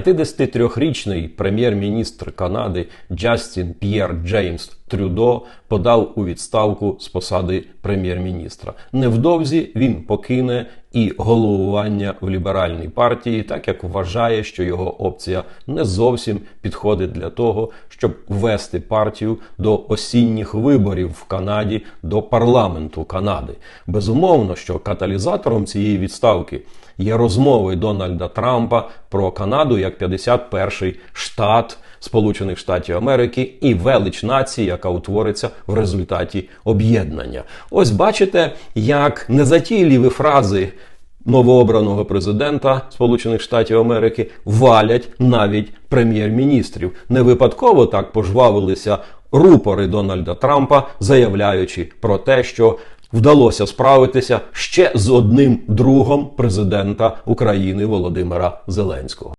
53-річний прем'єр-міністр Канади Джастін П'єр Джеймс Трюдо подав у відставку з посади прем'єр-міністра. Невдовзі він покине і головування в ліберальній партії, так як вважає, що його опція не зовсім підходить для того, щоб ввести партію до осінніх виборів в Канаді до парламенту Канади. Безумовно, що каталізатором цієї відставки є розмови Дональда Трампа про Канаду як 51-й штат Сполучених Штатів Америки і велич нації, яка утвориться в результаті об'єднання. Ось бачите, як незатійливі фрази. Новообраного президента Сполучених Штатів Америки валять навіть прем'єр-міністрів. Не випадково так пожвавилися рупори Дональда Трампа, заявляючи про те, що вдалося справитися ще з одним другом президента України Володимира Зеленського.